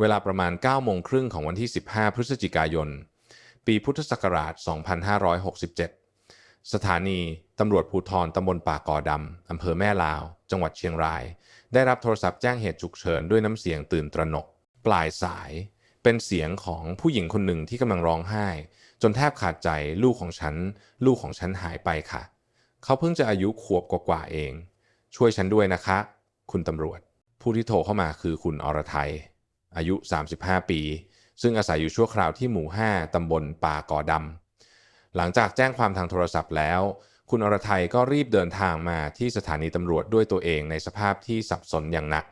เวลาประมาณ9โมงครึ่งของวันที่ 15 พฤศจิกายน ปีพุทธศักราช 2567 สถานีตำรวจภูธรตำบลป่ากอดำอำเภอแม่ลาว จังหวัดเชียงราย ได้รับโทรศัพท์แจ้งเหตุฉุกเฉินด้วยน้ำเสียงตื่นตระหนก ปลายสาย เป็นเสียงของผู้หญิงคนหนึ่งที่กำลังร้องไห้ จนแทบขาดใจลูกของฉัน ลูกของฉันหายไปค่ะ เขาเพิ่งจะอายุขวบกว่าๆเอง ช่วยฉันด้วยนะคะ คุณตำรวจ ผู้ที่โทรเข้ามาคือคุณอรไทย อายุ 35 ปี ซึ่งอาศัยอยู่ชั่วคราวที่หมู่ 5 ตำบลป่ากอดำ หลังจากแจ้งความทางโทรศัพท์แล้ว คุณอรไทยก็รีบเดินทางมาที่สถานีตำรวจด้วยตัวเองในสภาพที่สับสนอย่างหนัก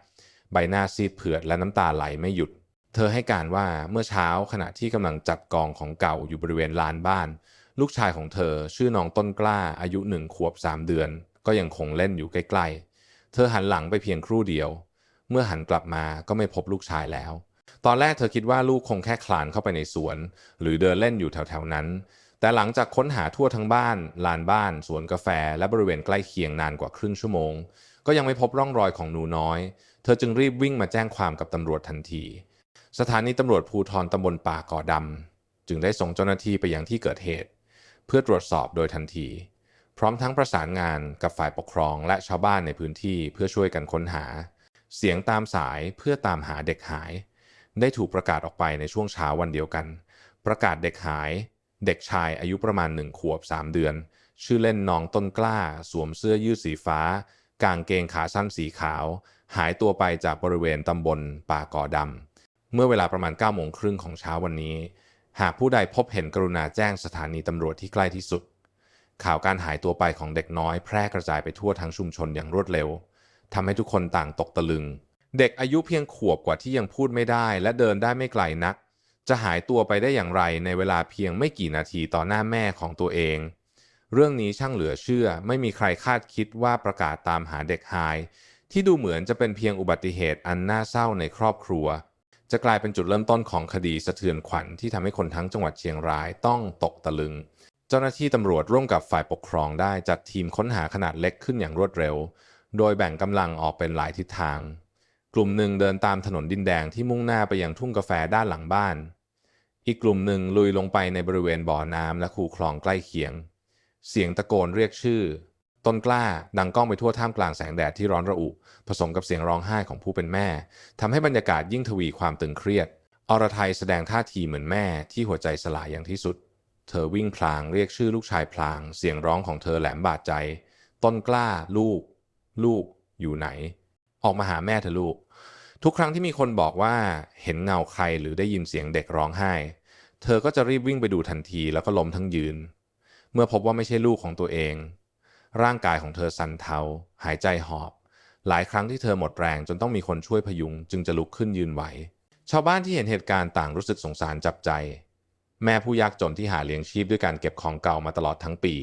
ใบหน้าซีดเผือดและน้ำตาไหลไม่หยุด เธอให้การว่าเมื่อเช้าขณะที่กำลังจัดกองของเก่าอยู่บริเวณลานบ้าน ลูกชายของเธอชื่อน้องต้นกล้าอายุหนึ่งขวบสามเดือน ก็ยังคงเล่นอยู่ใกล้ๆ เธอหันหลังไปเพียงครู่เดียว เมื่อหันกลับมาก็ไม่พบลูกชายแล้ว ตอนแรกเธอคิดว่าลูกคงแค่คลานเข้าไปในสวน หรือเดินเล่นอยู่แถวๆนั้น แต่หลังจากค้นหาทั่วทั้งบ้าน ลานบ้าน สวนกาแฟ และบริเวณใกล้เคียงนานกว่าครึ่งชั่วโมง ก็ยังไม่พบร่องรอยของหนูน้อย เธอจึงรีบวิ่งมาแจ้งความกับตำรวจทันที สถานีตำรวจภูธรตำบลป่าก่อดำจึงได้ส่งเจ้าหน้าที่ไปยังที่เกิดเหตุ เพื่อตรวจสอบโดยทันที พร้อมทั้งประสานงานกับฝ่ายปกครองและชาวบ้านในพื้นที่เพื่อช่วยกันค้นหา เสียงตามสายเพื่อตามหาเด็กหาย ได้ถูกประกาศออกไปในช่วงเช้าวันเดียวกัน ประกาศเด็กหาย เด็กชายอายุประมาณหนึ่งขวบสามเดือน ชื่อเล่นน้องต้นกล้า สวมเสื้อยืดสีฟ้า กางเกงขาสั้นสีขาว หายตัวไปจากบริเวณตำบลป่ากอดำเมื่อเวลาประมาณ9โมงครึ่งของเช้าวันนี้ หากผู้ใดพบเห็นกรุณาแจ้งสถานีตำรวจที่ใกล้ที่สุดข่าวการหายตัวไปของเด็กน้อยแพร่กระจายไปทั่วทั้งชุมชนอย่างรวดเร็ว ทำให้ทุกคนต่างตกตะลึง เด็กอายุเพียงขวบกว่าที่ยังพูดไม่ได้ และเดินได้ไม่ไกลนัก จะหายตัวไปได้อย่างไรในเวลาเพียงไม่กี่นาทีต่อหน้าแม่ของตัวเอง เรื่องนี้ช่างเหลือเชื่อ ไม่มีใครคาดคิดว่าประกาศตามหาเด็กหาย ที่ดูเหมือนจะเป็นเพียงอุบัติเหตุอันน่าเศร้าในครอบครัว จะกลายเป็นจุดเริ่มต้นของคดีสะเทือนขวัญที่ทำให้คนทั้งจังหวัดเชียงรายต้องตกตะลึง เจ้าหน้าที่ตำรวจร่วมกับฝ่ายปกครองได้จัดทีมค้นหาขนาดเล็กขึ้นอย่างรวดเร็ว โดยแบ่งกำลังออกเป็นหลายทิศทาง กลุ่มหนึ่งเดินตามถนนดินแดงที่มุ่งหน้าไปยังทุ่งกาแฟด้านหลังบ้าน อีกกลุ่มหนึ่งลุยลงไปในบริเวณบ่อน้ำและคูคลองใกล้เคียง เสียงตะโกนเรียกชื่อ ต้นกล้าดังก้องไปทั่วท่ามกลางแสงแดดที่ร้อนระอุ ผสมกับเสียงร้องไห้ของผู้เป็นแม่ทำให้บรรยากาศยิ่งทวีความตึงเครียด อรไทยแสดงท่าทีเหมือนแม่ที่หัวใจสลายอย่างที่สุด เธอวิ่งพลางเรียกชื่อลูกชายพลาง เสียงร้องของเธอแหลมบาดใจ ต้นกล้าลูก ลูกอยู่ไหน ออกมาหาแม่เธอลูก ทุกครั้งที่มีคนบอกว่าเห็นเงาใครหรือได้ยินเสียงเด็กร้องไห้ เธอก็จะรีบวิ่งไปดูทันทีแล้วก็ล้มทั้งยืน เมื่อพบว่าไม่ใช่ลูกของตัวเอง ร่างกายของเธอสั่นเทา หายใจหอบ หลายครั้งที่เธอหมดแรงจนต้องมีคนช่วยพยุง จึงจะลุกขึ้นยืนไหว ชาวบ้านที่เห็นเหตุการณ์ต่างรู้สึกสงสารจับใจ แม่ผู้ยากจนที่หาเลี้ยงชีพด้วยการเก็บของเก่ามาตลอดทั้งปี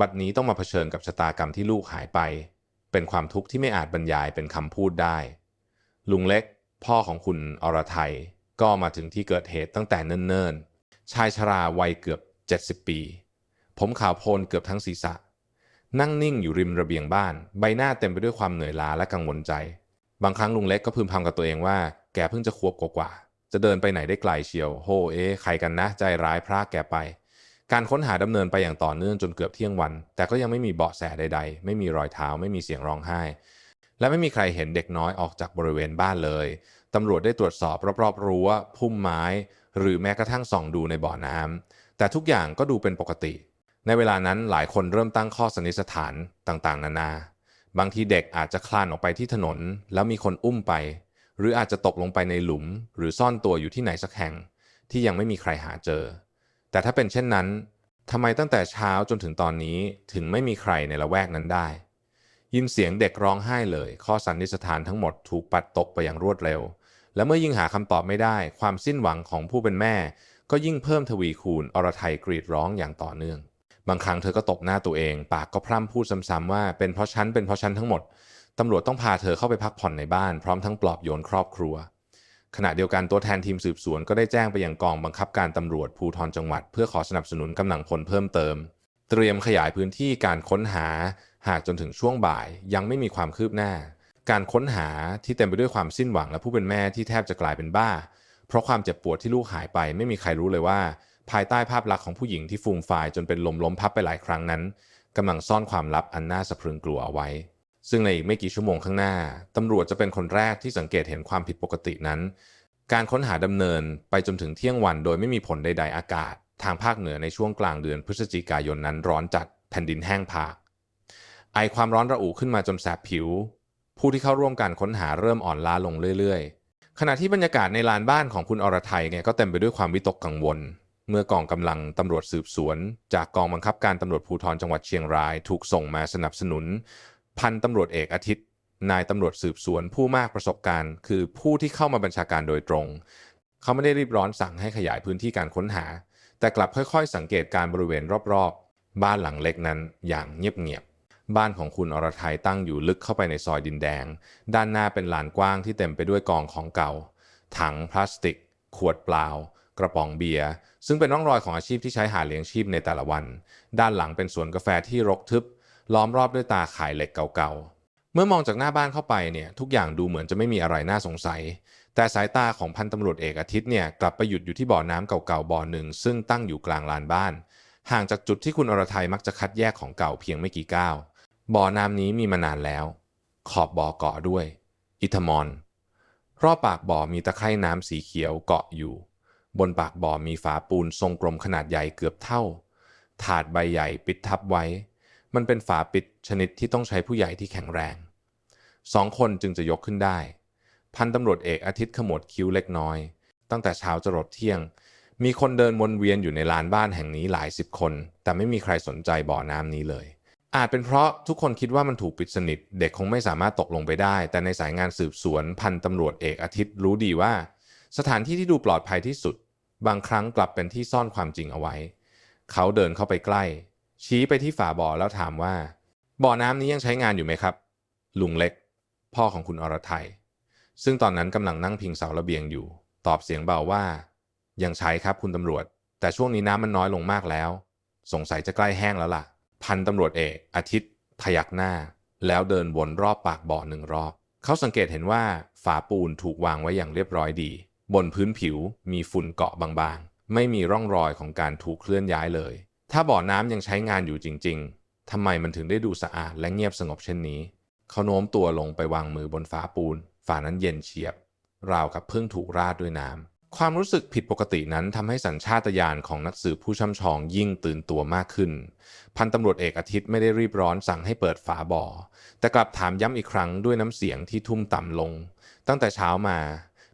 บัดนี้ต้องมาเผชิญกับชะตากรรมที่ลูกหายไป เป็นความทุกข์ที่ไม่อาจบรรยายเป็นคำพูดได้ ลุงเล็ก พ่อของคุณอรไทย ก็มาถึงที่เกิดเหตุตั้งแต่เนิ่นๆ ชายชราวัยเกือบ 70 ปี ผมขาวโพลนเกือบทั้งศีรษะ นั่งนิ่งอยู่ริมระเบียงบ้าน ใบหน้าเต็มไปด้วยความเหนื่อยล้าและกังวลใจ บางครั้งลุงเล็กก็พึมพำกับตัวเองว่า แกเพิ่งจะขวบกว่า จะเดินไปไหนได้ไกลเชียว โฮเอ๊ใครกันนะใจร้ายพรากแกไป การค้นหาดำเนินไปอย่างต่อเนื่องจนเกือบเที่ยงวัน แต่ก็ยังไม่มีเบาะแสใด ๆ ไม่มีรอยเท้า ไม่มีเสียงร้องไห้ และไม่มีใครเห็นเด็กน้อยออกจากบริเวณบ้านเลยตำรวจได้ตรวจสอบรอบๆรั้วพุ่มไม้ หรือแม้กระทั่งส่องดูในบ่อน้ำแต่ทุกอย่างก็ดูเป็นปกติ ในเวลานั้นหลายคนเริ่มตั้งข้อสันนิษฐานต่างๆ นานา บางทีเด็กอาจจะคลานออกไปที่ถนน แล้วมีคนอุ้มไป หรืออาจจะตกลงไปในหลุม หรือซ่อนตัวอยู่ที่ไหนสักแห่ง ที่ยังไม่มีใครหาเจอ แต่ถ้าเป็นเช่นนั้นทำไมตั้งแต่เช้าจนถึงตอนนี้ถึงไม่มีใครในละแวกนั้นได้ ยินเสียงเด็กร้องไห้เลย ข้อสันนิษฐานทั้งหมดถูกปัดตกไปอย่างรวดเร็ว และเมื่อยิ่งหาคำตอบไม่ได้ ความสิ้นหวังของผู้เป็นแม่ ก็ยิ่งเพิ่มทวีคูณอรไทยกรีดร้องอย่างต่อเนื่อง บางครั้งเธอก็ตบหน้าตัวเอง ปากก็พร่ำพูดซ้ำๆว่าเป็นเพราะฉันเป็นเพราะฉันทั้งหมดตำรวจต้องพาเธอเข้าไปพักผ่อนในบ้าน พร้อมทั้งปลอบโยนครอบครัว ขณะเดียวกันตัวแทนทีมสืบสวนก็ได้แจ้งไปยังกองบังคับการตำรวจภูธรจังหวัด เพื่อขอสนับสนุนกำลังพลเพิ่มเติม เตรียมขยายพื้นที่การค้นหา หากจนถึงช่วงบ่ายยังไม่มีความคืบหน้า การค้นหาที่เต็มไปด้วยความสิ้นหวังและผู้เป็นแม่ที่แทบจะกลายเป็นบ้า เพราะความเจ็บปวดที่ลูกหายไปไม่มีใครรู้เลยว่า ภายใต้ภาพลักษณ์ของผู้หญิงที่ฟูมฟายจนเป็นลมล้มพับไปหลายครั้งนั้นกำลังซ่อนความลับอันน่าสะพรึงกลัวเอาไว้ ซึ่งในไม่กี่ชั่วโมงข้างหน้าตำรวจจะเป็นคนแรกที่สังเกตเห็นความผิดปกตินั้น การค้นหาดำเนินไปจนถึงเที่ยงวันโดยไม่มีผลใดๆอากาศ ทางภาคเหนือในช่วงกลางเดือนพฤศจิกายนนั้นร้อนจัดแผ่นดินแห้งผาก ไอความร้อนระอุขึ้นมาจนแสบผิว ผู้ที่เข้าร่วมการค้นหาเริ่มอ่อนล้าลงเรื่อยๆ ขณะที่บรรยากาศในลานบ้านของคุณอรไทยเนี่ยก็เต็มไปด้วยความวิตกกังวล เมื่อกองกำลังตำรวจสืบสวน จากกองบังคับการตำรวจภูธรจังหวัดเชียงราย ถูกส่งมาสนับสนุน พันตำรวจเอกอาทิตย์ นายตำรวจสืบสวนผู้มากประสบการณ์ คือผู้ที่เข้ามาบัญชาการโดยตรง เขาไม่ได้รีบร้อนสั่งให้ขยายพื้นที่การค้นหา แต่กลับค่อยๆ สังเกตการบริเวณรอบๆ บ้านหลังเล็กนั้นอย่างเงียบๆบ้านของคุณอรทัยตั้งอยู่ลึกเข้าไปในซอยดินแดง ด้านหน้าเป็นลานกว้างที่เต็มไปด้วยกองของเก่า ถังพลาสติก ขวดเปล่ากระป๋องเบียร์ซึ่งเป็นร่องรอยของอาชีพที่ใช้หาเลี้ยงชีพในแต่ละวัน ด้านหลังเป็นสวนกาแฟที่รกทึบ ล้อมรอบด้วยตาข่ายเหล็กเก่าๆ เมื่อมองจากหน้าบ้านเข้าไปเนี่ยทุกอย่างดูเหมือนจะไม่มีอะไรน่าสงสัย แต่สายตาของพันตำรวจเอกอาทิตย์เนี่ยกลับไปหยุดอยู่ที่บ่อน้ำเก่าๆบ่อหนึ่งซึ่งตั้งอยู่กลางลานบ้าน ห่างจากจุดที่คุณอรทัยมักจะคัดแยกของเก่าเพียงไม่กี่ก้าวบ่อน้ำนี้มีมานานแล้ว ขอบบ่อเกาะด้วย อิทมอนรอบปากบ่อมีตะไคร่น้ำสีเขียวเกาะอยู่ บนปากบ่อมีฝาปูนทรงกลมขนาดใหญ่เกือบเท่า ถาดใบใหญ่ปิดทับไว้ มันเป็นฝาปิดชนิดที่ต้องใช้ผู้ใหญ่ที่แข็งแรงสองคนจึงจะยกขึ้นได้ พันตำรวจเอกอาทิตย์ขมวดคิ้วเล็กน้อย ตั้งแต่เช้าจรดเที่ยง มีคนเดินวนเวียนอยู่ในลานบ้านแห่งนี้หลายสิบคน แต่ไม่มีใครสนใจบ่อน้ำนี้เลย อาจเป็นเพราะทุกคนคิดว่ามันถูกปิดสนิท เด็กคงไม่สามารถตกลงไปได้ แต่ในสายงานสืบสวนพันตำรวจเอกอาทิตย์รู้ดีว่า สถานที่ที่ดูปลอดภัยที่สุด บางครั้งกลับเป็นที่ซ่อนความจริงเอาไว้ เขาเดินเข้าไปใกล้ ชี้ไปที่ฝาบ่อแล้วถามว่า บ่อน้ำนี้ยังใช้งานอยู่ไหมครับ ลุงเล็ก พ่อของคุณอรไทย ซึ่งตอนนั้นกำลังนั่งพิงเสาระเบียงอยู่ ตอบเสียงเบาว่า ยังใช้ครับคุณตำรวจ แต่ช่วงนี้น้ำมันน้อยลงมากแล้ว สงสัยจะใกล้แห้งแล้วล่ะ พันตำรวจเอก อาทิตย์ พยักหน้า แล้วเดินวนรอบปากบ่อหนึ่งรอบ เขาสังเกตเห็นว่าฝาปูนถูกวางไว้อย่างเรียบร้อยดี บนพื้นผิวมีฝุ่นเกาะบางๆ ไม่มีร่องรอยของการถูกเคลื่อนย้ายเลย ถ้าบ่อน้ำยังใช้งานอยู่จริง ๆทำไมมันถึงได้ดูสะอาดและเงียบสงบเช่นนี้ เขาโน้มตัวลงไปวางมือบนฝาปูน ฝานั้นเย็นเฉียบ ราวกับเพิ่งถูกราดด้วยน้ำความรู้สึกผิดปกตินั้นทำให้สัญชาตญาณของนักสืบผู้ช่ำชองยิ่งตื่นตัวมากขึ้น พันตำรวจเอกอาทิตย์ไม่ได้รีบร้อนสั่งให้เปิดฝาบ่อ แต่กลับถามย้ำอีกครั้งด้วยน้ำเสียงที่ทุ่มต่ำลง ตั้งแต่เช้ามา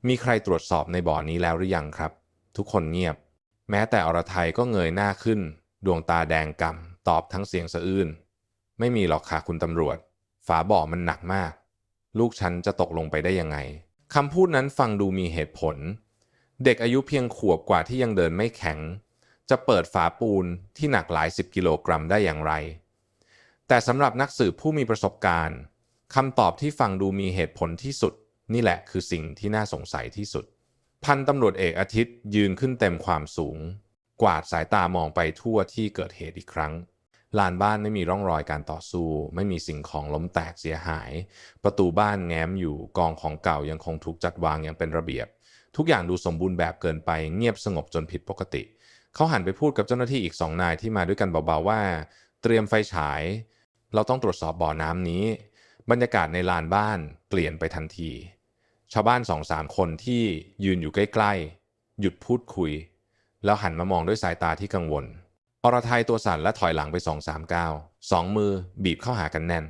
มีใครตรวจสอบในบ่อนี้แล้วหรือยังครับ ทุกคนเงียบ แม้แต่อรไทยก็เงยหน้าขึ้น ดวงตาแดงกำ่ำตอบทั้งเสียงสะอื้นไม่มีหรอกค่ะคุณตำรวจ ฝาบ่อมันหนักมาก ลูกฉันจะตกลงไปได้ยังไงคำพูดนั้นฟังดูมีเหตุผล เด็กอายุเพียงขวบกว่าที่ยังเดินไม่แข็ง จะเปิดฝาปูนที่หนักหลายสิบกิโลกรัมได้อย่างไร แต่สำหรับนักสืบผู้มีประสบการณ์คำตอบที่ฟังดูมีเหตุผลที่สุด นี่แหละคือสิ่งที่น่าสงสัยที่สุด พันตำรวจเอกอาทิตย์ยืนขึ้นเต็มความสูง กวาดสายตามองไปทั่วที่เกิดเหตุอีกครั้ง ลานบ้านไม่มีร่องรอยการต่อสู้ ไม่มีสิ่งของล้มแตกเสียหาย ประตูบ้านแง้มอยู่กองของเก่ายังคงถูกจัดวางอย่างเป็นระเบียบ ทุกอย่างดูสมบูรณ์แบบเกินไปเงียบสงบจนผิดปกติ เขาหันไปพูดกับเจ้าหน้าที่อีกสองนายที่มาด้วยกันเบาๆว่า เตรียมไฟฉาย เราต้องตรวจสอบบ่อน้ำนี้ บรรยากาศในลานบ้านเปลี่ยนไปทันที ชาวบ้านสองสามคนที่ยืนอยู่ใกล้ ๆ หยุดพูดคุย แล้วหันมามองด้วยสายตาที่กังวล อรไทยตัวสั่นและถอยหลังไปสองสามก้าวสองมือบีบเข้าหากันแน่น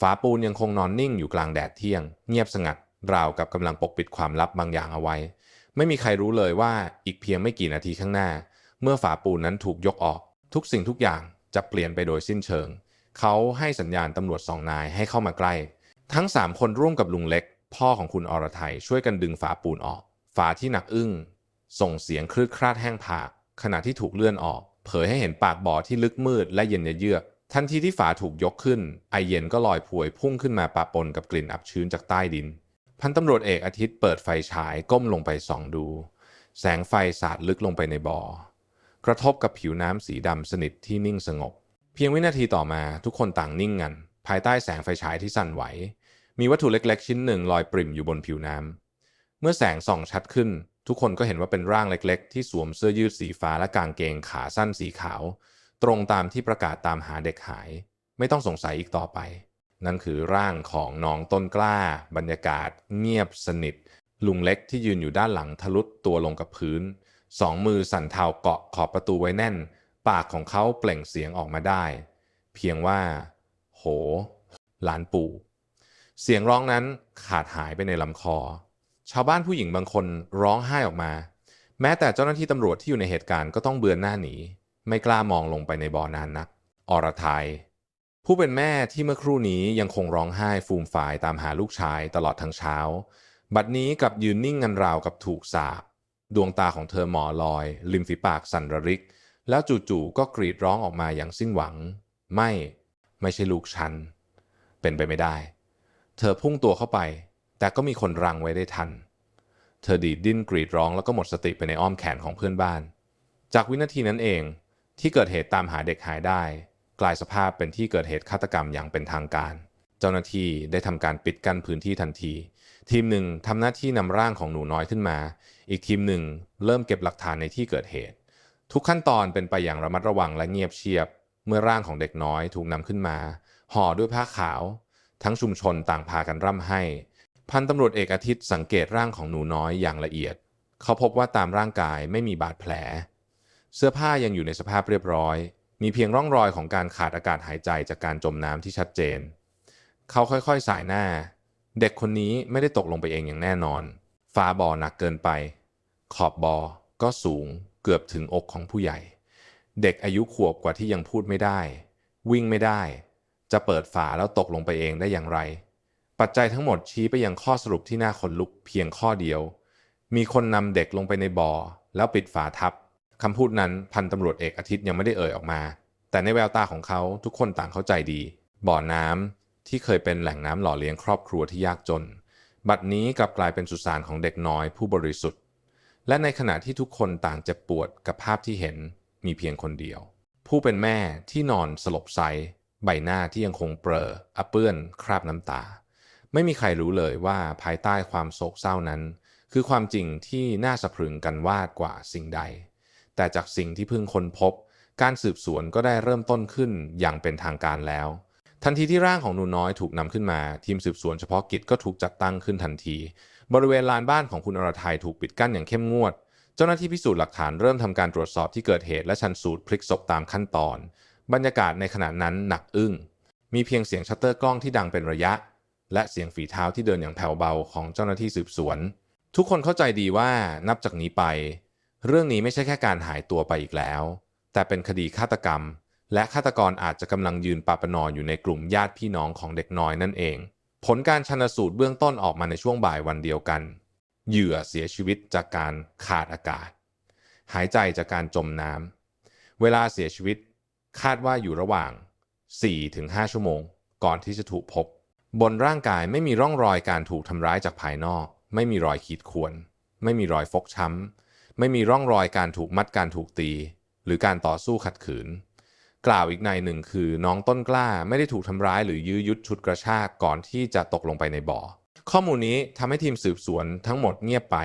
ฝาปูนยังคงนอนนิ่งอยู่กลางแดดเที่ยง เงียบสงัด ราวกับกำลังปกปิดความลับบางอย่างเอาไว้ ไม่มีใครรู้เลยว่าอีกเพียงไม่กี่นาทีข้างหน้า เมื่อฝาปูนนั้นถูกยกออก ทุกสิ่งทุกอย่างจะเปลี่ยนไปโดยสิ้นเชิง เขาให้สัญญาณตำรวจสองนายให้เข้ามาใกล้ ทั้งสามคนร่วมกับลุงเล็ก พ่อของคุณอรไทยช่วยกันดึงฝาปูนออก ฝาที่หนักอึ้ง ส่งเสียงคลืดคลาดแห้งผาก ขณะที่ถูกเลื่อนออก เผยให้เห็นปากบ่อที่ลึกมืดและเย็นเยือก ทันทีที่ฝาถูกยกขึ้น ไอเย็นก็ลอยพวยพุ่งขึ้นมาปะปนกับกลิ่นอับชื้นจากใต้ดิน พันตำรวจเอกอาทิตย์เปิดไฟฉายก้มลงไปส่องดู แสงไฟสาดลึกลงไปในบ่อ กระทบกับผิวน้ำสีดำสนิทที่นิ่งสงบ เพียงวินาทีต่อมาทุกคนต่างนิ่งงัน ภายใต้แสงไฟฉายที่สั่นไหว มีวัตถุเล็กๆ ชิ้นหนึ่งลอยปริ่มอยู่บนผิวน้ำเมื่อแสงส่องชัดขึ้น ทุกคนก็เห็นว่าเป็นร่างเล็กๆ ที่สวมเสื้อยืดสีฟ้าและกางเกงขาสั้นสีขาว ตรงตามที่ประกาศตามหาเด็กหาย ไม่ต้องสงสัยอีกต่อไป นั่นคือร่างของน้องต้นกล้า บรรยากาศ เงียบสนิท ลุงเล็กที่ยืนอยู่ด้านหลังทะลุตัวลงกับพื้น สองมือสั่นเทาเกาะขอบประตูไว้แน่น ปากของเขาเปล่งเสียงออกมาได้ เพียงว่า โห หลานปู่ เสียงร้องนั้นขาดหายไปในลำคอ ชาวบ้านผู้หญิงบางคนร้องไห้ออกมา แม้แต่เจ้าหน้าที่ตำรวจที่อยู่ในเหตุการณ์ก็ต้องเบือนหน้าหนี ไม่กล้ามองลงไปในบ่อนานนัก อรไทย ผู้เป็นแม่ที่เมื่อครู่นี้ยังคงร้องไห้ฟูมฝายตามหาลูกชายตลอดทั้งเช้า บัดนี้กับยืนนิ่งงันราวกับถูกสาบ ดวงตาของเธอหมอลอย ริมฝีปากสั่นระริก แล้วจู่ๆก็กรีดร้องออกมาอย่างสิ้นหวัง ไม่ ไม่ใช่ลูกฉัน เป็นไปไม่ได้ เธอพุ่งตัวเข้าไป แต่ก็มีคนรังไว้ได้ทัน เธอดีดดิ้นกรีดร้องแล้วก็หมดสติไปในอ้อมแขนของเพื่อนบ้าน จากวินาทีนั้นเองที่เกิดเหตุตามหาเด็กหายได้ กลายสภาพเป็นที่เกิดเหตุฆาตกรรมอย่างเป็นทางการ เจ้าหน้าที่ได้ทำการปิดกั้นพื้นที่ทันที ทีมหนึ่งทำหน้าที่นำร่างของหนูน้อยขึ้นมา อีกทีมหนึ่งเริ่มเก็บหลักฐานในที่เกิดเหตุ ทุกขั้นตอนเป็นไปอย่างระมัดระวังและเงียบเชียบ เมื่อร่างของเด็กน้อยถูกนำขึ้นมา ห่อด้วยผ้าขาว ทั้งชุมชนต่างพากันร่ำให้ พันตำรวจเอกอาทิตย์สังเกตร่างของหนูน้อยอย่างละเอียด เขาพบว่าตามร่างกายไม่มีบาดแผล เสื้อผ้ายังอยู่ในสภาพเรียบร้อย มีเพียงร่องรอยของการขาดอากาศหายใจจากการจมน้ำที่ชัดเจน เขาค่อยๆสายหน้า เด็กคนนี้ไม่ได้ตกลงไปเองอย่างแน่นอนฟ้าบ่อหนักเกินไป ขอบบ่อก็สูงเกือบถึงอกของผู้ใหญ่ เด็กอายุขวบกว่าที่ยังพูดไม่ได้ วิ่งไม่ได้ จะเปิดฝาแล้วตกลงไปเองได้อย่างไร ปัจจัยทั้งหมดชี้ไปยังข้อสรุปที่น่าขนลุกเพียงข้อเดียว มีคนนำเด็กลงไปในบ่อ แล้วปิดฝาทับคำพูดนั้นพันตำรวจเอกอาทิตย์ยังไม่ได้เอ่ยออกมา แต่ในแววตาของเขาทุกคนต่างเข้าใจดี บ่อน้ำที่เคยเป็นแหล่งน้ำหล่อเลี้ยงครอบครัวที่ยากจน บัดนี้กลับกลายเป็นสุสานของเด็กน้อยผู้บริสุทธิ์ และในขณะที่ทุกคนต่างเจ็บปวดกับภาพที่เห็นมีเพียงคนเดียว ผู้เป็นแม่ที่นอนสลบไซใบหน้าที่ยังคงเปรออเปื้อนคราบน้ำตา ไม่มีใครรู้เลยว่าภายใต้ความโศกเศร้านั้น คือความจริงที่น่าสะพรึงกันวาดกว่าสิ่งใด แต่จากสิ่งที่เพิ่งค้นพบ การสืบสวนก็ได้เริ่มต้นขึ้นอย่างเป็นทางการแล้ว ทันทีที่ร่างของหนูน้อยถูกนำขึ้นมา ทีมสืบสวนเฉพาะกิจก็ถูกจัดตั้งขึ้นทันที บริเวณลานบ้านของคุณอรทัยถูกปิดกั้นอย่างเข้มงวด เจ้าหน้าที่พิสูจน์หลักฐานเริ่มทำการตรวจสอบที่เกิดเหตุและชันสูตรพลิกศพตามขั้นตอน บรรยากาศในขณะนั้นหนักอึ้งมีเพียงเสียงชัตเตอร์กล้องที่ดังเป็นระยะ และเสียงฝีเท้าที่เดินอย่างแผ่วเบาของเจ้าหน้าที่สืบสวน ทุกคนเข้าใจดีว่านับจากนี้ไป เรื่องนี้ไม่ใช่แค่การหายตัวไปอีกแล้ว แต่เป็นคดีฆาตกรรม และฆาตกรอาจจะกำลังยืนปาปนออยู่ในกลุ่มญาติพี่น้องของเด็กน้อยนั่นเอง ผลการชันสูตรเบื้องต้นออกมาในช่วงบ่ายวันเดียวกัน เหยื่อเสียชีวิตจากการขาดอากาศ หายใจจากการจมน้ำเวลาเสียชีวิตคาดว่าอยู่ระหว่าง 4-5 ชั่วโมง ก่อนที่จะถูกพบ บนร่างกายไม่มีร่องรอยการถูกทำร้ายจากภายนอก ไม่มีรอยขีดข่วน ไม่มีรอยฟกช้ำ ไม่มีร่องรอยการถูกมัดการถูกตี หรือการต่อสู้ขัดขืน กล่าวอีกในหนึ่งคือน้องต้นกล้าไม่ได้ถูกทำร้ายหรือยื้อยุดชุดกระชากก่อนที่จะตกลงไปในบ่อ ข้อมูลนี้ทำให้ทีมสืบสวนทั้งหมดเงียบไป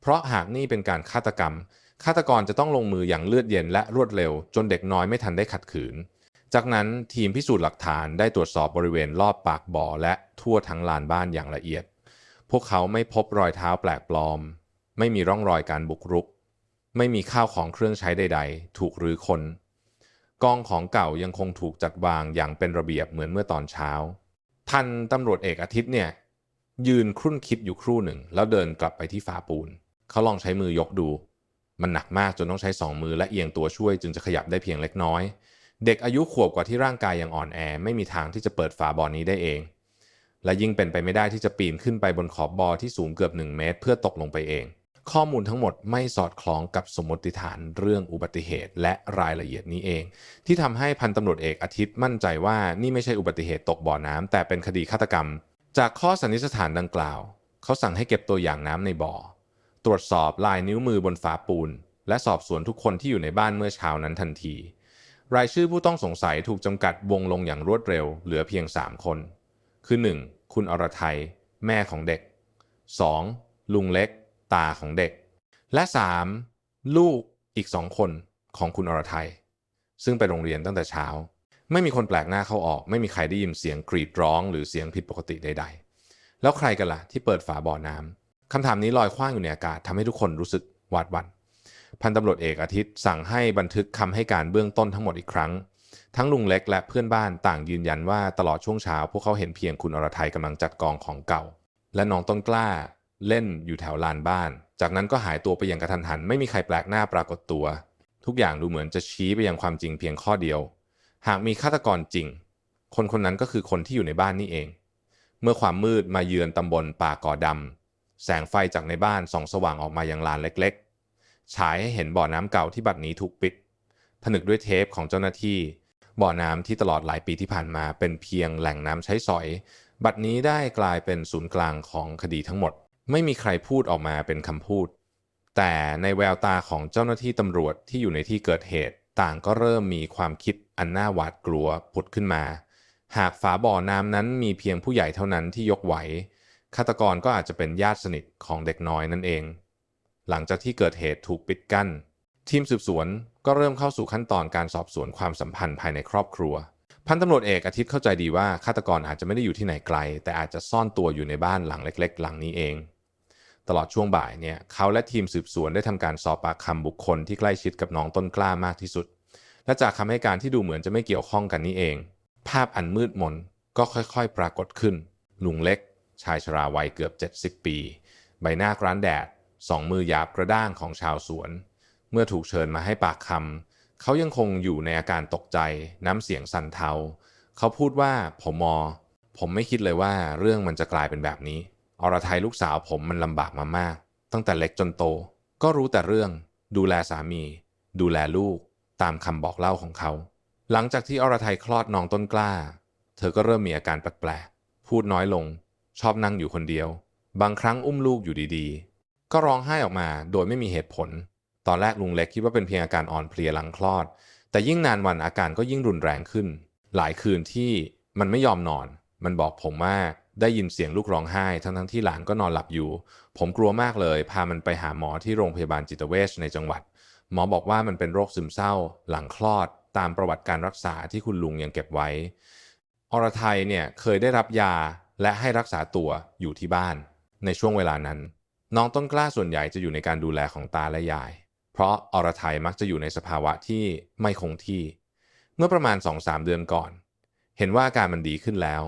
เพราะหากนี่เป็นการฆาตกรรมฆาตกรจะต้องลงมืออย่างเลือดเย็นและรวดเร็ว จนเด็กน้อยไม่ทันได้ขัดขืน จากนั้นทีมพิสูจน์หลักฐานได้ตรวจสอบบริเวณรอบปากบ่อและทั่วทั้งลานบ้านอย่างละเอียด พวกเขาไม่พบรอยเท้าแปลกปลอม ไม่มีร่องรอยการบุกรุก ไม่มีข้าวของเครื่องใช้ใด ๆ ถูกรื้อค้นกองของเก่ายังคงถูกจัดวางอย่างเป็นระเบียบเหมือนเมื่อตอนเช้า พันตำรวจเอกอาทิตย์เนี่ย ยืนครุ่นคิดอยู่ครู่หนึ่ง แล้วเดินกลับไปที่ฝาปูน เขาลองใช้มือยกดู มันหนักมากจนต้องใช้สองมือและเอียงตัวช่วยจึงจะขยับได้เพียงเล็กน้อย เด็กอายุขวบกว่าที่ร่างกายยังอ่อนแอ ไม่มีทางที่จะเปิดฝาบ่อนี้ได้เอง และยิ่งเป็นไปไม่ได้ที่จะปีนขึ้นไปบนขอบบ่อที่สูงเกือบ 1 เมตร เพื่อตกลงไปเอง ข้อมูลทั้งหมดไม่สอดคล้องกับสมมติฐานเรื่องอุบัติเหตุ และรายละเอียดนี้เอง ที่ทำให้พันตำรวจเอกอาทิตย์มั่นใจว่านี่ไม่ใช่อุบัติเหตุตกบ่อน้ำแต่เป็นคดีฆาตกรรม จากข้อสันนิษฐานดังกล่าว เขาสั่งให้เก็บตัวอย่างน้ำในบ่อ ตรวจสอบลายนิ้วมือบนฝาปูน และสอบสวนทุกคนที่อยู่ในบ้านเมื่อเช้านั้นทันที รายชื่อผู้ต้องสงสัยถูกจำกัดวงลงอย่างรวดเร็ว เหลือเพียง 3 คน คือ 1. คุณอรไทย แม่ของเด็ก 2. ลุงเล็ก ตาของเด็ก และ 3. ลูกอีกสองคนของคุณอรไทย ซึ่งไปโรงเรียนตั้งแต่เช้า ไม่มีคนแปลกหน้าเข้าออก ไม่มีใครได้ยินเสียงกรีดร้อง หรือเสียงผิดปกติใด ๆ แล้วใครกันล่ะที่เปิดฝาบ่อน้ำคำถามนี้ลอยคว้างอยู่ในอากาศทำให้ทุกคนรู้สึกหวาดหวั่น พันตำรวจเอกอาทิตย์สั่งให้บันทึกคำให้การเบื้องต้นทั้งหมดอีกครั้ง ทั้งลุงเล็กและเพื่อนบ้านต่างยืนยันว่าตลอดช่วงเช้า พวกเขาเห็นเพียงคุณอรไทยกำลังจัดกองของเก่า และน้องต้นกล้าเล่นอยู่แถวลานบ้าน จากนั้นก็หายตัวไปอย่างกระทันหัน ไม่มีใครแปลกหน้าปรากฏตัว ทุกอย่างดูเหมือนจะชี้ไปยังความจริงเพียงข้อเดียว หากมีฆาตกรจริง คนคนนั้นก็คือคนที่อยู่ในบ้านนี่เอง เมื่อความมืดมาเยือนตำบลป่าก่อดำแสงไฟจากในบ้านส่องสว่างออกมายังลานเล็ก ฉายให้เห็นบ่อน้ำเก่าที่บัดนี้ถูกปิด ผนึกด้วยเทปของเจ้าหน้าที่ บ่อน้ำที่ตลอดหลายปีที่ผ่านมาเป็นเพียงแหล่งน้ำใช้สอย บัดนี้ได้กลายเป็นศูนย์กลางของคดีทั้งหมด ไม่มีใครพูดออกมาเป็นคำพูด แต่ในแววตาของเจ้าหน้าที่ตำรวจที่อยู่ในที่เกิดเหตุ ต่างก็เริ่มมีความคิดอันน่าหวาดกลัวผุดขึ้นมา หากฝาบ่อน้ำนั้นมีเพียงผู้ใหญ่เท่านั้นที่ยกไหวฆาตกรก็อาจจะเป็นญาติสนิทของเด็กน้อยนั่นเอง หลังจากที่เกิดเหตุถูกปิดกั้น ทีมสืบสวนก็เริ่มเข้าสู่ขั้นตอนการสอบสวนความสัมพันธ์ภายในครอบครัว พันตำรวจเอกอาทิตย์เข้าใจดีว่าฆาตกรอาจจะไม่ได้อยู่ที่ไหนไกล แต่อาจจะซ่อนตัวอยู่ในบ้านหลังเล็ก ๆ หลังนี้เอง ตลอดช่วงบ่ายเนี่ยเขาและทีมสืบสวนได้ทำการสอบปากคำบุคคลที่ใกล้ชิดกับน้องต้นกล้ามากที่สุด และจากคำให้การที่ดูเหมือนจะไม่เกี่ยวข้องกันนี้เอง ภาพอันมืดมนก็ค่อยๆ ปรากฏขึ้นลุงเล็ก ชายชราวัยเกือบ 70 ปี ใบหน้ากร้านแดด สองมือหยาบกระด้างของชาวสวน เมื่อถูกเชิญมาให้ปากคำเขายังคงอยู่ในอาการตกใจ น้ำเสียงสั่นเทา เขาพูดว่าผมมอ ผมไม่คิดเลยว่าเรื่องมันจะกลายเป็นแบบนี้ อรไทยลูกสาวผมมันลำบากมามาก ตั้งแต่เล็กจนโต ก็รู้แต่เรื่อง ดูแลสามี ดูแลลูก ตามคำบอกเล่าของเขา หลังจากที่อรไทยคลอดน้องต้นกล้า เธอก็เริ่มมีอาการแปลกๆพูดน้อยลง ชอบนั่งอยู่คนเดียว บางครั้งอุ้มลูกอยู่ดีๆ ก็ร้องไห้ออกมาโดยไม่มีเหตุผล ตอนแรกลุงเล็กคิดว่าเป็นเพียงอาการอ่อนเพลียหลังคลอด แต่ยิ่งนานวันอาการก็ยิ่งรุนแรงขึ้น หลายคืนที่มันไม่ยอมนอน มันบอกผมว่าได้ยินเสียงลูกร้องไห้ ทั้งๆที่หลานก็นอนหลับอยู่ ผมกลัวมากเลย พามันไปหาหมอที่โรงพยาบาลจิตเวชในจังหวัด หมอบอกว่ามันเป็นโรคซึมเศร้า หลังคลอด ตามประวัติการรักษาที่คุณลุงยังเก็บไว้ อรไทยเนี่ยเคยได้รับยาและให้รักษาตัวอยู่ที่บ้าน ในช่วงเวลานั้น น้องต้นกล้าส่วนใหญ่จะอยู่ในการดูแลของตาและยาย เพราะอรไทยมักจะอยู่ในสภาวะที่ไม่คงที่ เมื่อประมาณ 2-3 เดือนก่อน เห็นว่าอาการมันดีขึ้นแล้ว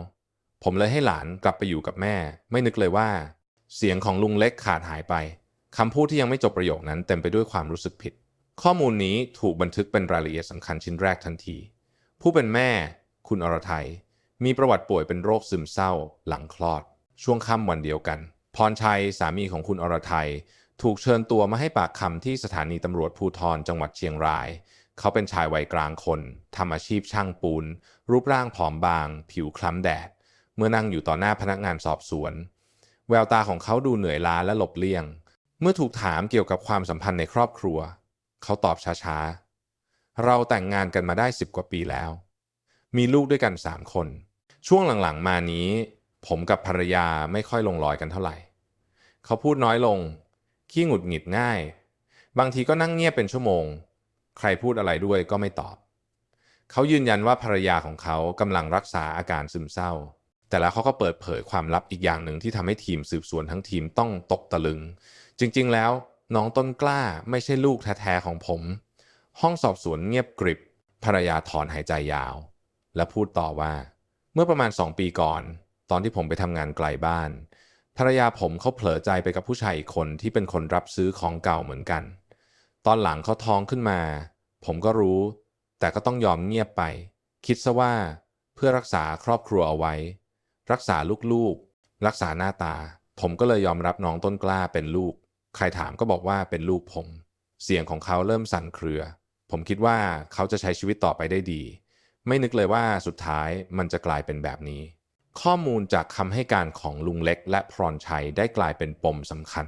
ผมเลยให้หลานกลับไปอยู่กับแม่ ไม่นึกเลยว่า เสียงของลุงเล็กขาดหายไปคำพูดที่ยังไม่จบประโยคนั้นเต็มไปด้วยความรู้สึกผิด ข้อมูลนี้ถูกบันทึกเป็นรายละเอียดสำคัญชิ้นแรกทันที ผู้เป็นแม่ คุณอรไทยมีประวัติป่วยเป็นโรคซึมเศร้า หลังคลอด ช่วงค่ำวันเดียวกัน พรชัยสามีของคุณอรไทย ถูกเชิญตัวมาให้ปากคำที่สถานีตำรวจภูธรจังหวัดเชียงราย เขาเป็นชายวัยกลางคนทำอาชีพช่างปูน รูปร่างผอมบาง ผิวคล้ำแดด เมื่อนั่งอยู่ต่อหน้าพนักงานสอบสวน แววตาของเขาดูเหนื่อยล้าและหลบเลี่ยง เมื่อถูกถามเกี่ยวกับความสัมพันธ์ในครอบครัว เขาตอบช้าๆ เราแต่งงานกันมาได้สิบกว่าปีแล้ว มีลูกด้วยกันสามคน ช่วงหลังๆ มานี้ ผมกับภรรยาไม่ค่อยลงรอยกันเท่าไหร่ เขาพูดน้อยลง ขี้หงุดหงิดง่าย บางทีก็นั่งเงียบเป็นชั่วโมง ใครพูดอะไรด้วยก็ไม่ตอบ เขายืนยันว่าภรรยาของเขากำลังรักษาอาการซึมเศร้า แต่แล้วเขาก็เปิดเผยความลับอีกอย่างหนึ่งที่ทำให้ทีมสืบสวนทั้งทีมต้องตกตะลึง จริงๆ แล้วน้องต้นกล้าไม่ใช่ลูกแท้ๆของผม ห้องสอบสวนเงียบกริบ ภรรยาถอนหายใจยาว และพูดต่อว่า เมื่อประมาณสองปีก่อน ตอนที่ผมไปทำงานไกลบ้าน ภรรยาผมเขาเผลอใจไปกับผู้ชายอีกคนที่เป็นคนรับซื้อของเก่าเหมือนกัน ตอนหลังเขาท้องขึ้นมา ผมก็รู้ แต่ก็ต้องยอมเงียบไป คิดซะว่าเพื่อรักษาครอบครัวเอาไว้ รักษาลูกๆ รักษาหน้าตา ผมก็เลยยอมรับน้องต้นกล้าเป็นลูก ใครถามก็บอกว่าเป็นลูกผม เสียงของเขาเริ่มสั่นเครือ ผมคิดว่าเขาจะใช้ชีวิตต่อไปได้ดี ไม่นึกเลยว่าสุดท้ายมันจะกลายเป็นแบบนี้ ข้อมูลจากคำให้การของลุงเล็กและพรชัยได้กลายเป็นปมสำคัญ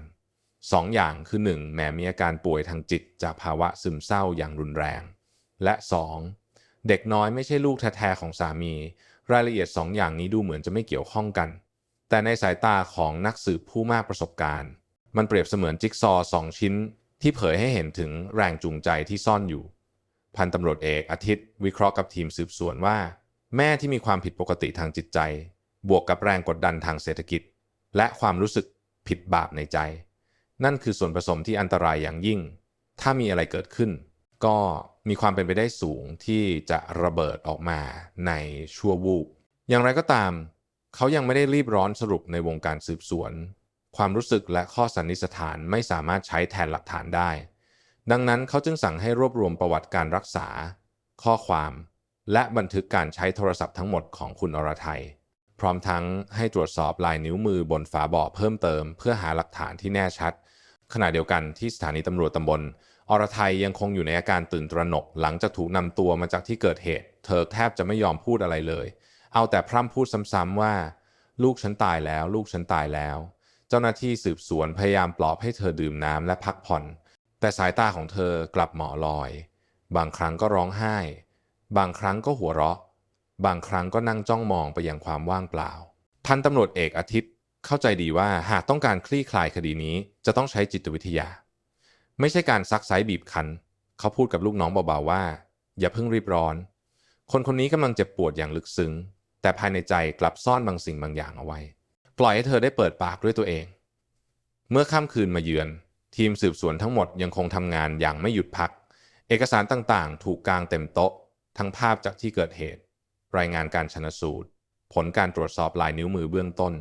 สองอย่างคือหนึ่งแหมมีอาการป่วยทางจิตจากภาวะซึมเศร้าอย่างรุนแรง และสองเด็กน้อยไม่ใช่ลูกแท้ๆของสามี รายละเอียดสองอย่างนี้ดูเหมือนจะไม่เกี่ยวข้องกัน แต่ในสายตาของนักสืบผู้มากประสบการณ์ มันเปรียบเสมือนจิ๊กซอว์สองชิ้น ที่เผยให้เห็นถึงแรงจูงใจที่ซ่อนอยู่ พันตำรวจเอกอาทิตย์ วิเคราะห์กับทีมสืบสวนว่า แม่ที่มีความผิดปกติทางจิตใจ บวกกับแรงกดดันทางเศรษฐกิจ และความรู้สึกผิดบาปในใจ นั่นคือส่วนผสมที่อันตรายอย่างยิ่ง ถ้ามีอะไรเกิดขึ้น ก็มีความเป็นไปได้สูงที่จะระเบิดออกมาในชั่ววูบอย่างไรก็ตาม เขายังไม่ได้รีบร้อนสรุปในวงการสืบสวน ความรู้สึกและข้อสันนิษฐานไม่สามารถใช้แทนหลักฐานได้ ดังนั้นเขาจึงสั่งให้รวบรวมประวัติการรักษา ข้อความ และบันทึกการใช้โทรศัพท์ทั้งหมดของคุณอรไทย พร้อมทั้งให้ตรวจสอบลายนิ้วมือบนฝาบ่อเพิ่มเติม เพื่อหาหลักฐานที่แน่ชัด ขณะเดียวกันที่สถานีตำรวจตำบล อรไทยยังคงอยู่ในอาการตื่นตระหนก หลังจากถูกนำตัวมาจากที่เกิดเหตุ เธอแทบจะไม่ยอมพูดอะไรเลย เอาแต่พร่ำพูดซ้ำๆว่า ลูกฉันตายแล้ว ลูกฉันตายแล้ว เจ้าหน้าที่สืบสวนพยายามปลอบให้เธอดื่มน้ำและพักผ่อน แต่สายตาของเธอกลับหมอลอย บางครั้งก็ร้องไห้ บางครั้งก็หัวเราะ บางครั้งก็นั่งจ้องมองไปยังความว่างเปล่า พันตำรวจเอกอาทิตย์เข้าใจดีว่าหากต้องการคลี่คลายคดีนี้จะต้องใช้จิตวิทยา ไม่ใช่การซักไซบีบคั้น เขาพูดกับลูกน้องเบาๆว่า อย่าเพิ่งรีบร้อน คนคนนี้กำลังเจ็บปวดอย่างลึกซึ้ง แต่ภายในใจกลับซ่อนบางสิ่งบางอย่างเอาไว้ ปล่อยให้เธอได้เปิดปากด้วยตัวเอง เมื่อค่ำคืนมาเยือน ทีมสืบสวนทั้งหมดยังคงทำงานอย่างไม่หยุดพัก เอกสารต่างๆ ถูกกางเต็มโต๊ะ ทั้งภาพจากที่เกิดเหตุ รายงานการชนสูตร ผลการตรวจสอบลายนิ้วมือเบื้องต้น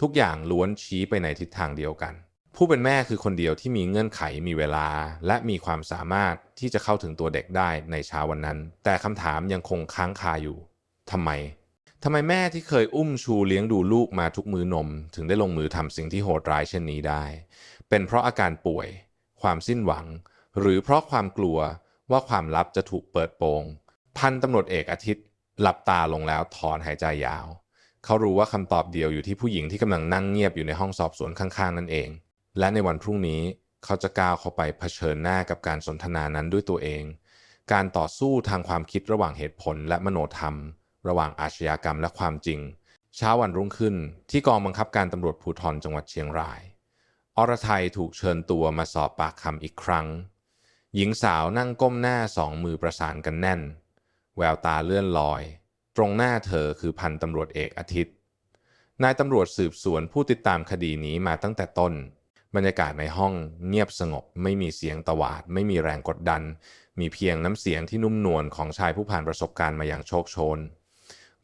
ทุกอย่างล้วนชี้ไปในทิศทางเดียวกัน ผู้เป็นแม่คือคนเดียวที่มีเงื่อนไขมีเวลา และมีความสามารถที่จะเข้าถึงตัวเด็กได้ในเช้าวันนั้น แต่คำถามยังคงค้างคาอยู่ทำไมทำไมแม่ที่เคยอุ้มชูเลี้ยงดูลูกมาทุกมื้อนม ถึงได้ลงมือทำสิ่งที่โหดร้ายเช่นนี้ได้ เป็นเพราะอาการป่วย ความสิ้นหวัง หรือเพราะความกลัวว่าความลับจะถูกเปิดโปง พันตำรวจเอกอาทิตย์ หลับตาลงแล้วถอนหายใจยาว เขารู้ว่าคำตอบเดียวอยู่ที่ผู้หญิงที่กำลังนั่งเงียบอยู่ในห้องสอบสวนข้างๆ นั่นเอง และในวันพรุ่งนี้เขาจะก้าวเข้าไปเผชิญหน้ากับการสนทนานั้นด้วยตัวเอง การต่อสู้ทางความคิดระหว่างเหตุผลและมโนธรรม ระหว่างอาชญากรรมและความจริง เช้าวันรุ่งขึ้น ที่กองบังคับการตำรวจภูธรจังหวัดเชียงราย อรไทยถูกเชิญตัวมาสอบปากคำอีกครั้ง หญิงสาวนั่งก้มหน้าสองมือประสานกันแน่น แววตาเลื่อนลอย ตรงหน้าเธอคือพันตำรวจเอกอาทิตย์ นายตำรวจสืบสวนผู้ติดตามคดีนี้มาตั้งแต่ต้น บรรยากาศในห้องเงียบสงบ ไม่มีเสียงตวาด ไม่มีแรงกดดัน มีเพียงน้ำเสียงที่นุ่มนวลของชายผู้ผ่านประสบการณ์มาอย่างโชคโชน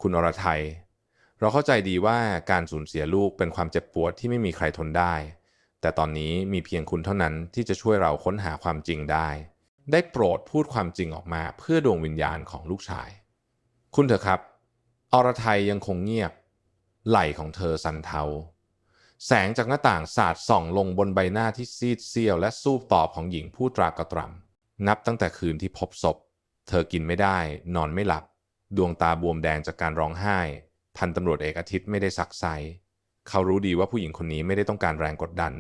คุณอรไทย เราเข้าใจดีว่าการสูญเสียลูกเป็นความเจ็บปวดที่ไม่มีใครทนได้ แต่ตอนนี้มีเพียงคุณเท่านั้นที่จะช่วยเราค้นหาความจริงได้ ได้โปรดพูดความจริงออกมา เพื่อดวงวิญญาณของลูกชาย คุณเถอะครับ อรไทยยังคงเงียบ ไหล่ของเธอสันเทา แสงจากหน้าต่างสาดส่องลงบนใบหน้าที่ซีดเซียว และสูบตอบของหญิงผู้ตรากตรำนับตั้งแต่คืนที่พบศพ เธอกินไม่ได้ นอนไม่หลับ ดวงตาบวมแดงจากการร้องไห้ พันตำรวจเอกอาทิตย์ไม่ได้ซักไซเขารู้ดีว่าผู้หญิงคนนี้ไม่ได้ต้องการแรงกดดัน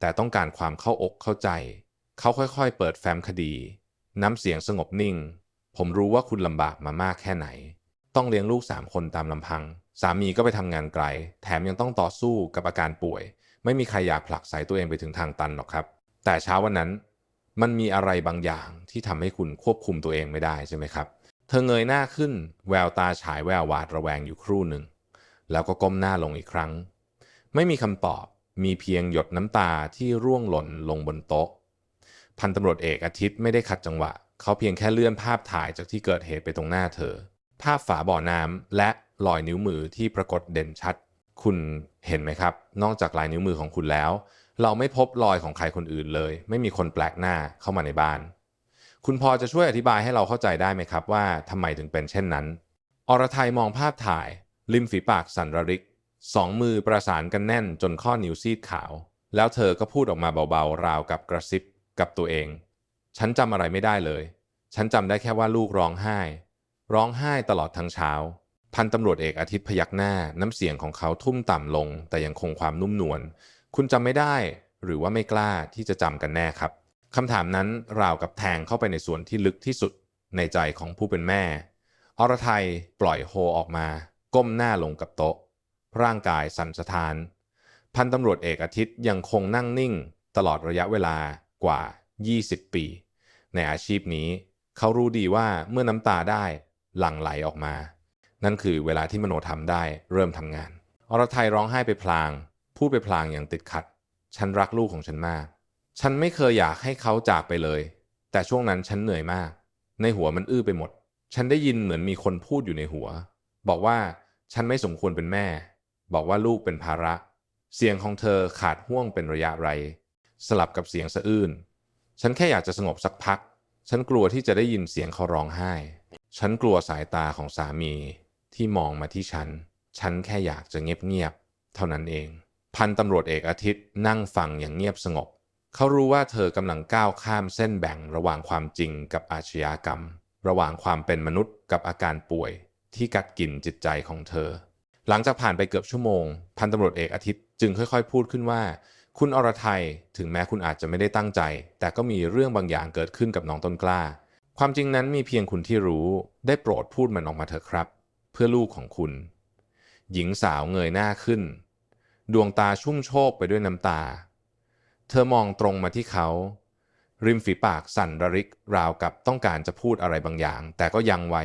แต่ต้องการความเข้าอกเข้าใจ เขาค่อยๆ เปิดแฟ้มคดี น้ำเสียงสงบนิ่ง ผมรู้ว่าคุณลำบากมามากแค่ไหน ต้องเลี้ยงลูกสามคนตามลำพัง สามีก็ไปทำงานไกล แถมยังต้องต่อสู้กับอาการป่วย ไม่มีใครอยากผลักไสตัวเองไปถึงทางตันหรอกครับ แต่เช้าวันนั้น มันมีอะไรบางอย่างที่ทำให้คุณควบคุมตัวเองไม่ได้ใช่ไหมครับ เธอเงยหน้าขึ้น แววตาฉายแววหวาดระแวงอยู่ครู่หนึ่ง แล้วก็ก้มหน้าลงอีกครั้ง ไม่มีคำตอบ มีเพียงหยดน้ำตาที่ร่วงหล่นลงบนโต๊ะ พันตำรวจเอกอาทิตย์ไม่ได้ขัดจังหวะ เขาเพียงแค่เลื่อนภาพถ่ายจากที่เกิดเหตุไปตรงหน้าเธอ ภาพฝาบ่อน้ำและรอยนิ้วมือที่ปรากฏเด่นชัด คุณเห็นไหมครับ นอกจากลายนิ้วมือของคุณแล้ว เราไม่พบรอยของใครคนอื่นเลย ไม่มีคนแปลกหน้าเข้ามาในบ้าน คุณพอจะช่วยอธิบายให้เราเข้าใจได้ไหมครับว่าทำไมถึงเป็นเช่นนั้น อรไทยมองภาพถ่าย ริมฝีปากสั่นระริกสองมือประสานกันแน่นจนข้อนิ้วซีดขาว แล้วเธอก็พูดออกมาเบาๆ ราวกับกระซิบ กับตัวเอง ฉันจำอะไรไม่ได้เลย ฉันจำได้แค่ว่าลูกร้องไห้ ร้องไห้ตลอดทั้งเช้า พันตำรวจเอกอาทิตย์พยักหน้า น้ำเสียงของเขาทุ่มต่ำลง แต่ยังคงความนุ่มนวล คุณจำไม่ได้ หรือว่าไม่กล้าที่จะจำกันแน่ครับคำถามนั้นราวกับแทงเข้าไปในส่วนที่ลึกที่สุดในใจของผู้เป็นแม่ อรไทยปล่อยโฮออกมา ก้มหน้าลงกับโต๊ะ ร่างกายสั่นสะท้าน พันตำรวจเอกอาทิตย์ยังคงนั่งนิ่ง ตลอดระยะเวลา กว่า 20 ปี ในอาชีพนี้ เขารู้ดีว่าเมื่อน้ำตาได้หลั่งไหลออกมา นั่นคือเวลาที่มโนธรรมได้เริ่มทำงาน อรไทยร้องไห้ไปพลาง พูดไปพลางอย่างติดขัด ฉันรักลูกของฉันมาก ฉันไม่เคยอยากให้เขาจากไปเลย แต่ช่วงนั้นฉันเหนื่อยมาก ในหัวมันอื้อไปหมด ฉันได้ยินเหมือนมีคนพูดอยู่ในหัว บอกว่าฉันไม่สมควรเป็นแม่ บอกว่าลูกเป็นภาระ เสียงของเธอขาดห่วงเป็นระยะไร สลับกับเสียงสะอื้น ฉันแค่อยากจะสงบสักพัก ฉันกลัวที่จะได้ยินเสียงเขาร้องไห้ ฉันกลัวสายตาของสามีที่มองมาที่ฉัน ฉันแค่อยากจะเงียบๆ เท่านั้นเอง พันตำรวจเอกอาทิตย์นั่งฟังอย่างเงียบสงบ เขารู้ว่าเธอกำลังก้าวข้ามเส้นแบ่งระหว่างความจริงกับอาชญากรรม ระหว่างความเป็นมนุษย์กับอาการป่วย ที่กัดกินจิตใจของเธอ หลังจากผ่านไปเกือบชั่วโมง พันตำรวจเอกอาทิตย์จึงค่อยๆ พูดขึ้นว่า คุณอรไทยถึงแม้คุณอาจจะไม่ได้ตั้งใจ แต่ก็มีเรื่องบางอย่างเกิดขึ้นกับน้องต้นกล้า ความจริงนั้นมีเพียงคุณที่รู้ ได้โปรดพูดมันออกมาเถอะครับ เพื่อลูกของคุณ หญิงสาวเงยหน้าขึ้น ดวงตาชุ่มโชกไปด้วยน้ำตา เธอมองตรงมาที่เขา ริมฝีปากสั่นระริกราวกับต้องการจะพูดอะไรบางอย่าง แต่ก็ยังไว้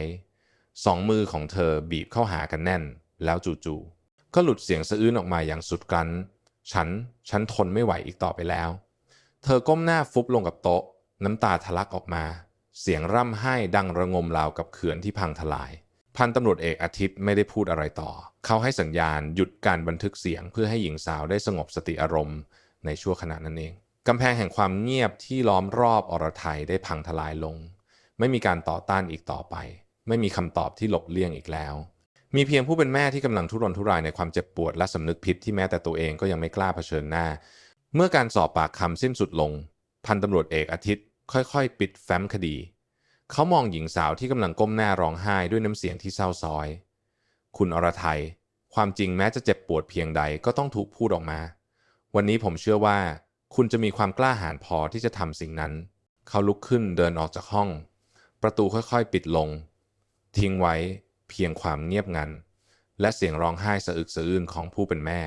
สองมือของเธอบีบเข้าหากันแน่น แล้วจู่ๆก็หลุดเสียงสะอื้นออกมาอย่างสุดกลั้น ฉัน ฉันทนไม่ไหวอีกต่อไปแล้ว เธอก้มหน้าฟุบลงกับโต๊ะ น้ำตาทะลักออกมา เสียงร่ำไห้ดังระงมราวกับเขื่อนที่พังทลาย พันตำรวจเอกอาทิตย์ไม่ได้พูดอะไรต่อ เขาให้สัญญาณหยุดการบันทึกเสียงเพื่อให้หญิงสาวได้สงบสติอารมณ์ ในชั่วขณะนั้นเองกำแพงแห่งความเงียบที่ล้อมรอบอรไทยได้พังทลายลง ไม่มีการต่อต้านอีกต่อไป ไม่มีคำตอบที่หลบเลี่ยงอีกแล้ว มีเพียงผู้เป็นแม่ที่กำลังทุรนทุรายในความเจ็บปวดและสำนึกผิดที่แม้แต่ตัวเองก็ยังไม่กล้าเผชิญหน้า เมื่อการสอบปากคำสิ้นสุดลง พันตำรวจเอกอาทิตย์ ค่อยๆ ปิดแฟ้มคดี เขามองหญิงสาวที่กำลังก้มหน้าร้องไห้ด้วยน้ำเสียงที่เศร้าซ้อย คุณอรไทย ความจริงแม้จะเจ็บปวดเพียงใดก็ต้องถูกพูดออกมา วันนี้ผมเชื่อว่า คุณจะมีความกล้าหาญพอที่จะทำสิ่งนั้น เขาลุกขึ้นเดินออกจากห้อง ประตูค่อยๆ ปิดลง ทิ้งไว้ พียงความเงียบงัน และเสียงร้องไห้สะอึกสะอื้นของผู้เป็นแม่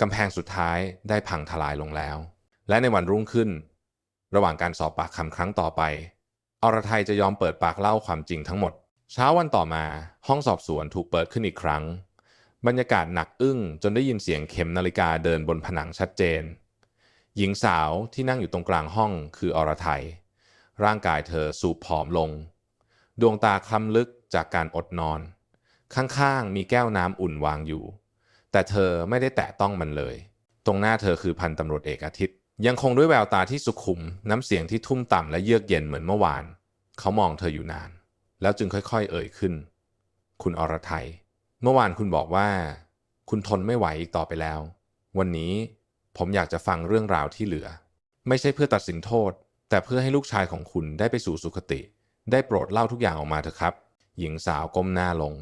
กำแพงสุดท้ายได้พังทลายลงแล้ว และในวันรุ่งขึ้น ระหว่างการสอบปากคำครั้งต่อไป อรไทยจะยอมเปิดปากเล่าความจริงทั้งหมด เช้าวันต่อมาห้องสอบสวนถูกเปิดขึ้นอีกครั้ง บรรยากาศหนักอึ้งจนได้ยินเสียงเข็มนาฬิกาเดินบนผนังชัดเจน หญิงสาวที่นั่งอยู่ตรงกลางห้องคืออรไทยร่างกายเธอสูบผอมลง ดวงตาคล้ำลึก จากการอดนอน ข้างๆ มีแก้วน้ำอุ่นวางอยู่ แต่เธอไม่ได้แตะต้องมันเลย ตรงหน้าเธอคือพันตำรวจเอกอาทิตย์ ยังคงด้วยแววตาที่สุขุม น้ำเสียงที่ทุ่มต่ำและเยือกเย็นเหมือนเมื่อวาน เขามองเธออยู่นาน แล้วจึงค่อยๆ เอ่ยขึ้น คุณอรไทย เมื่อวานคุณบอกว่า คุณทนไม่ไหวอีกต่อไปแล้ว วันนี้ผมอยากจะฟังเรื่องราวที่เหลือ ไม่ใช่เพื่อตัดสินโทษ แต่เพื่อให้ลูกชายของคุณได้ไปสู่สุคติ ได้โปรดเล่าทุกอย่างออกมาเถอะครับ หญิงสาวก้มหน้าลง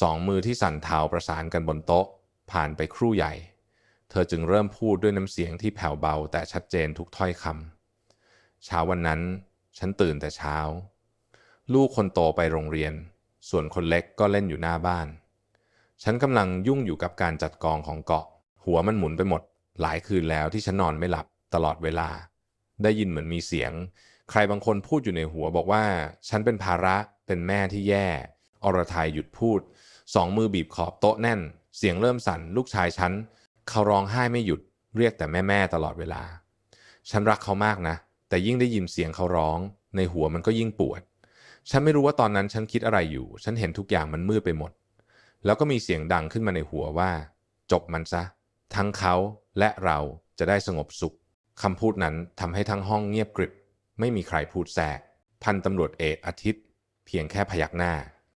สองมือที่สั่นเทาประสานกันบนโต๊ะ ผ่านไปครู่ใหญ่ เธอจึงเริ่มพูดด้วยน้ำเสียงที่แผ่วเบาแต่ชัดเจนทุกถ้อยคำเช้าวันนั้น ฉันตื่นแต่เช้า ลูกคนโตไปโรงเรียน ส่วนคนเล็กก็เล่นอยู่หน้าบ้าน ฉันกำลังยุ่งอยู่กับการจัดกองของเกาะ หัวมันหมุนไปหมด หลายคืนแล้วที่ฉันนอนไม่หลับตลอดเวลา ได้ยินเหมือนมีเสียง ใครบางคนพูดอยู่ในหัวบอกว่า ฉันเป็นภาระ เป็นแม่ที่แย่ อรทัยหยุดพูด สองมือบีบขอบโต๊ะแน่น เสียงเริ่มสั่น ลูกชายฉัน เขาร้องไห้ไม่หยุด เรียกแต่แม่แม่ตลอดเวลา ฉันรักเขามากนะ แต่ยิ่งได้ยินเสียงเขาร้อง ในหัวมันก็ยิ่งปวด ฉันไม่รู้ว่าตอนนั้นฉันคิดอะไรอยู่ ฉันเห็นทุกอย่างมันมืดไปหมด แล้วก็มีเสียงดังขึ้นมาในหัวว่า จบมันซะ ทั้งเขาและเราจะได้สงบสุขคำพูดนั้นทำให้ทั้งห้องเงียบกริบ ไม่มีใครพูดแทรกพันตำรวจเอกอาทิตย์ พียงแค่พยักหน้า